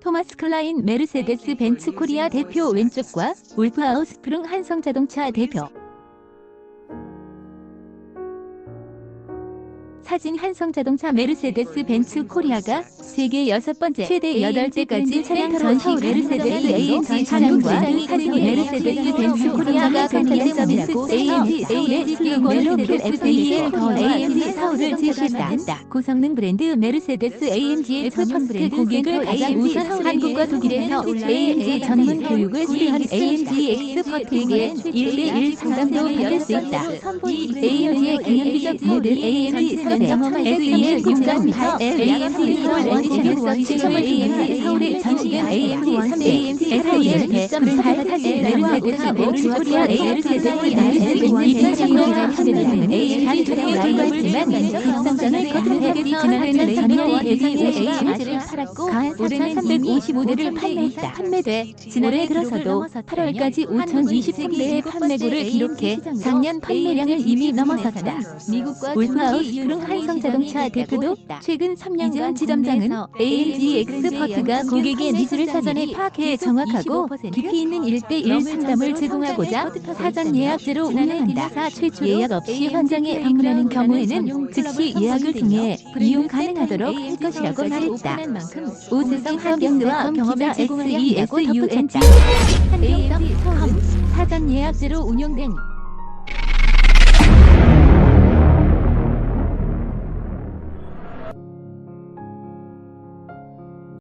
토마스 클라인 메르세데스 벤츠 코리아 대표 왼쪽과 울프 아우스프릉 한성자동차 대표 사진 한성자동차 메르세데스 벤츠 코리아가 세계 여섯 번째 최대 여덟 대까지 차량 전시 메르세데스 AMG 차량과 사진 메르세데스 벤츠 코리아가 벤츠 서비스 AMG A의 슬로건으로 메르세데스 더 AMG 사우를 제시했다. 고성능 브랜드 메르세데스 AMG의 전문 브랜드 고객을 가장 우선 한국과 독일에서 AMG 전문 교육을 수료한 AMG 엑스퍼트에게 1대1 상담도 받을 수 있다. AMG의 기념비적 모델 AMG 서대 SEL 6.8 AMG 서울 엔지니어 서치를 AMG 서울의 전시관 AMG 3 AMG SEL 2.8 사진 메르세데스 벤츠 코리아 메르세데스 AMG 2.0가 참여하는 AMG 차량 라이브지만 급성장을 거듭하게 지난해는 전년 예상의 AMG를 팔았고 올해는 355대를 판매했다. 판매돼 지난해 들어서도 8월까지 5,023대의 판매고를 기록해 작년 판매량을 이미 넘어섰다. 미국과 울파우 스 프릉 한성자동차 대표도 최근 3년간 지점장은 AMG 엑스퍼트가 고객의 니즈를 사전에 파악해 정확하고 깊이 있는 1대1 상담을 제공하고자 사전 예약제로 운영한다. 최초 예약 없이 현장에 방문하는 경우에는 즉시 예약을 통해 이용 가능하도록 할 것이라고 말했다. 우수성 경험을 제공하는 SESUNG AMG 사전 예약제로 운영된